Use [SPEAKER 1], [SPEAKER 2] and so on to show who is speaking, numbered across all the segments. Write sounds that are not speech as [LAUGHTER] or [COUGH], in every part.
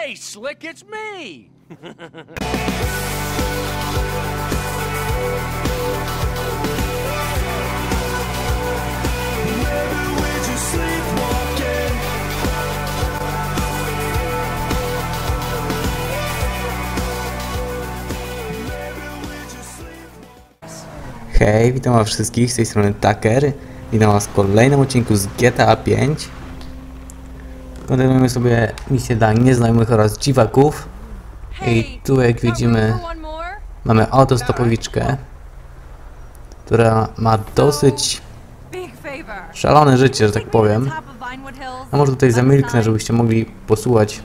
[SPEAKER 1] Hey, Slick, it's me!
[SPEAKER 2] Hej, witam was wszystkich, z tej strony Tucker. Witam was w kolejnym odcinku z GTA 5. Kontynuujemy sobie misję dla nieznajomych oraz dziwaków. I tu jak widzimy mamy autostopowiczkę, która ma dosyć szalone życie, że tak powiem. A może tutaj zamilknę, żebyście mogli posłuchać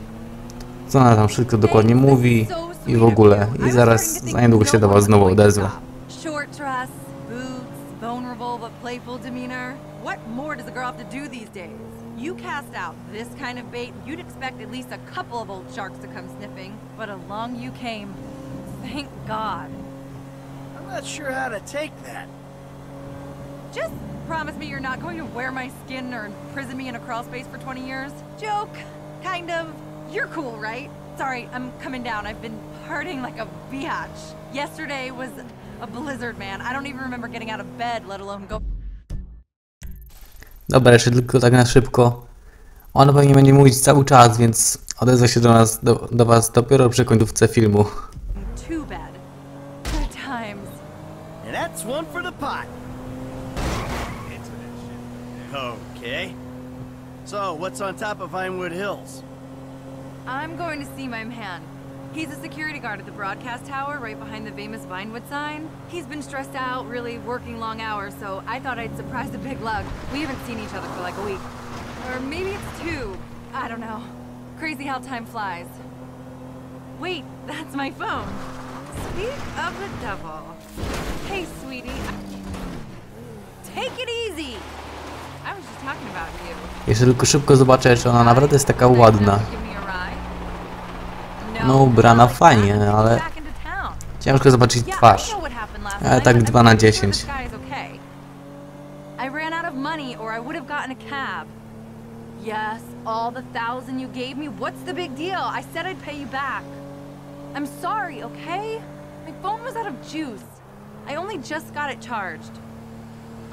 [SPEAKER 2] co ona tam wszystko dokładnie mówi i w ogóle. I zaraz za niedługo się do was znowu odezwę.
[SPEAKER 3] Short dress, boots, vulnerable but playful demeanor. What more does a girl have to do these days? You cast out this kind of bait, you'd expect at least a couple of old sharks to come sniffing, but along you came. Thank God.
[SPEAKER 1] I'm not sure how to take that.
[SPEAKER 3] Just promise me you're not going to wear my skin or imprison me in a crawl space for 20 years. Joke, kind of. You're cool, right? Sorry, I'm coming down. I've been partying like a biatch. Yesterday was a blizzard, man. I don't even remember getting out of bed, let alone go.
[SPEAKER 2] Dobra, jeszcze tylko tak na szybko. Ona pewnie będzie mówić cały czas, więc odezwę się do nas, do, do was dopiero przy końcówce filmu.
[SPEAKER 3] Too bad. Good times.
[SPEAKER 1] And that's one for the pot. Okay. So, what's on top of Vinewood Hills?
[SPEAKER 3] I'm going to see my man. He's a security guard at the broadcast tower right behind the famous Vinewood sign. He's been stressed out, really working long hours, so I thought I'd surprise the big lug. We haven't seen each other for like a week. Or maybe it's two. I don't know. Crazy how time flies. Wait, that's my phone. Speak of the devil. Hey, sweetie. Take it easy. I was just talking about you.
[SPEAKER 2] Jeszcze tylko szybko zobaczę, czy ona naprawdę jest taka ładna. No, ubrana fajnie, ale ciężko zobaczyć twarz. Ale tak 2 na 10.
[SPEAKER 3] I ran out of money or I would have gotten a cab. Yes, all the thousand you gave me, what's the big deal? I said I'd pay you back. I'm sorry, okay? My phone was out of juice. I only just got it charged.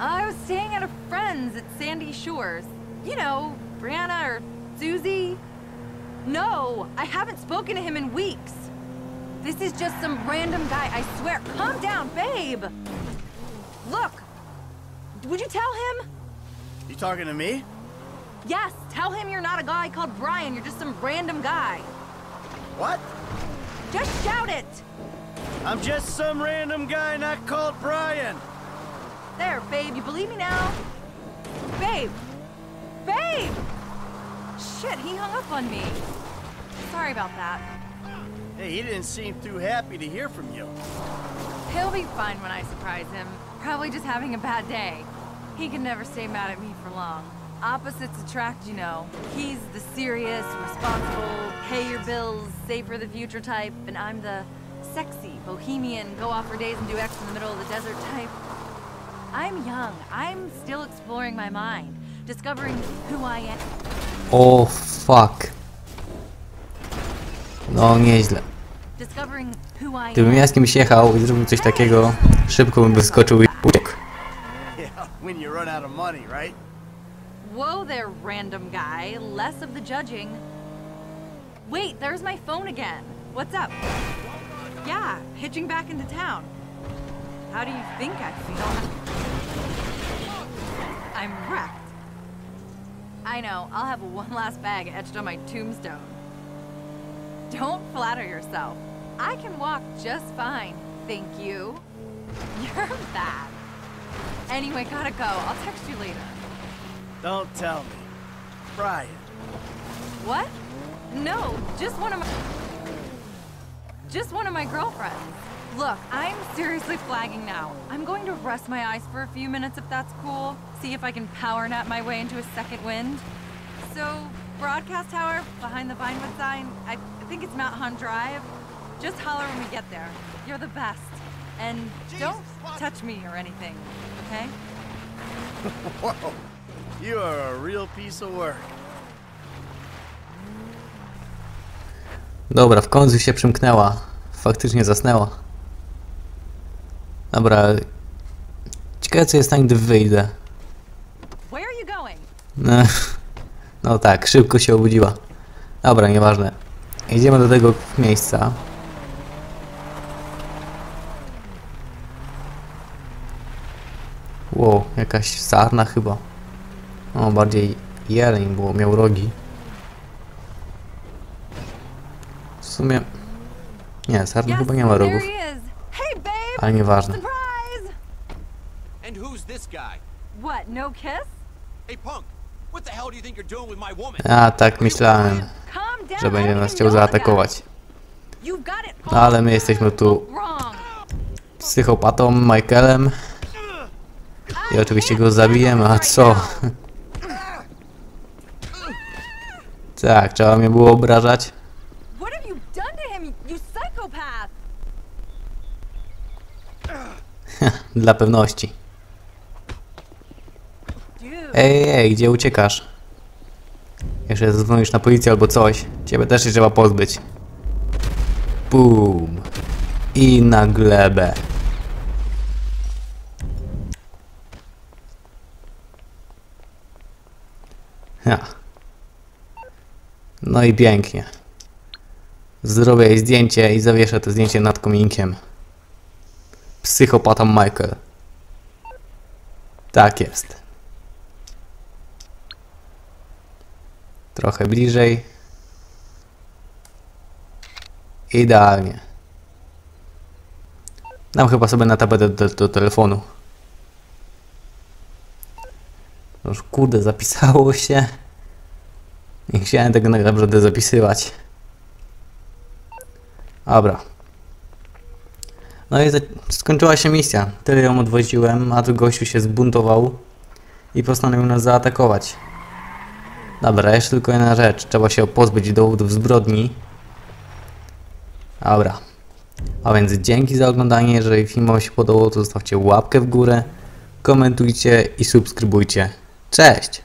[SPEAKER 3] I was staying at a friend's at Sandy Shores. You know, Brianna or Susie. No, I haven't spoken to him in weeks. This is just some random guy, I swear. Calm down, babe. Look, would you tell him?
[SPEAKER 1] You talking to me?
[SPEAKER 3] Yes, tell him you're not a guy called Brian, you're just some random guy.
[SPEAKER 1] What?
[SPEAKER 3] Just shout it.
[SPEAKER 1] I'm just some random guy not called Brian.
[SPEAKER 3] There, babe, you believe me now? Babe! Babe! Shit, he hung up on me. Sorry about that.
[SPEAKER 1] Hey, he didn't seem too happy to hear from you.
[SPEAKER 3] He'll be fine when I surprise him. Probably just having a bad day. He can never stay mad at me for long. Opposites attract, you know. He's the serious, responsible, pay your bills, save for the future type, and I'm the sexy, bohemian, go off for days and do X in the middle of the desert type. I'm young. I'm still exploring my mind, discovering who I am.
[SPEAKER 2] O fuck. No nieźle.
[SPEAKER 3] Discovering who I
[SPEAKER 2] Gdybym ja
[SPEAKER 3] am.
[SPEAKER 2] z kimś jechał i zrobił coś takiego, szybko bym wyskoczył i uciekł. [LAUGHS]
[SPEAKER 1] Yeah, when you run out of money, right?
[SPEAKER 3] Whoa there, random guy. Less of the judging. Wait, there's my phone again. What's up? Yeah, hitching back into town. How do you think I feel? I'm wrecked. I know, I'll have one [LAUGHS] last bag etched on my tombstone. Don't flatter yourself. I can walk just fine, thank you. [LAUGHS] You're bad. Anyway, gotta go. I'll text you later.
[SPEAKER 1] Don't tell me. Brian.
[SPEAKER 3] What? No, just one of my... Just one of my girlfriends. Look, I'm seriously flagging now. I'm going to rest my eyes for a few minutes if that's cool. See if I can power nap my way into a second wind. So, broadcast tower behind the Vinewood sign, I think it's Mount Hunt Drive. Just holler when we get there. You're the best. And don't touch me or anything, okay? [LAUGHS]
[SPEAKER 1] Whoa. You are a real piece of work.
[SPEAKER 2] Dobra, w końcu się przymknęła. Faktycznie zasnęła. Dobra. Ciekawe co jest tam, gdy wyjdę. No, [LAUGHS] no tak, szybko się obudziła. Dobra, nieważne. Idziemy do tego miejsca. Wow, jakaś sarna chyba. O, bardziej jeleń, bo miał rogi. W sumie... Nie, sarna chyba nie ma rogów, ale nieważne.
[SPEAKER 3] Surprise!
[SPEAKER 4] And who's this guy?
[SPEAKER 3] What, no kiss?
[SPEAKER 4] Hey, punk! What the hell do you think you're doing with my woman?
[SPEAKER 2] A, tak myślałem, że będzie nas chciał zaatakować. No ale my jesteśmy tu psychopatą Michaelem i oczywiście go zabijemy, a co? Tak, trzeba mnie było obrażać.
[SPEAKER 3] What have you done to him, you psychopath?
[SPEAKER 2] Dla pewności. Ej, ej, gdzie uciekasz? Jeszcze zadzwonisz na policję albo coś. Ciebie też się trzeba pozbyć. Boom. I na glebę. Ja. No i pięknie. Zrobię zdjęcie i zawieszę to zdjęcie nad kominkiem. Psychopata Michael. Tak jest. Trochę bliżej. Idealnie. Dam chyba sobie na tapetę do, do telefonu. Już kurde, zapisało się. Nie chciałem tego naprawdę zapisywać. Dobra. No i skończyła się misja. Tyle ją odwoziłem, a tu gościu się zbuntował i postanowił nas zaatakować. Dobra, jeszcze tylko jedna rzecz. Trzeba się pozbyć dowodów zbrodni. Dobra. A więc dzięki za oglądanie. Jeżeli film wam się podobał, to zostawcie łapkę w górę, komentujcie i subskrybujcie. Cześć!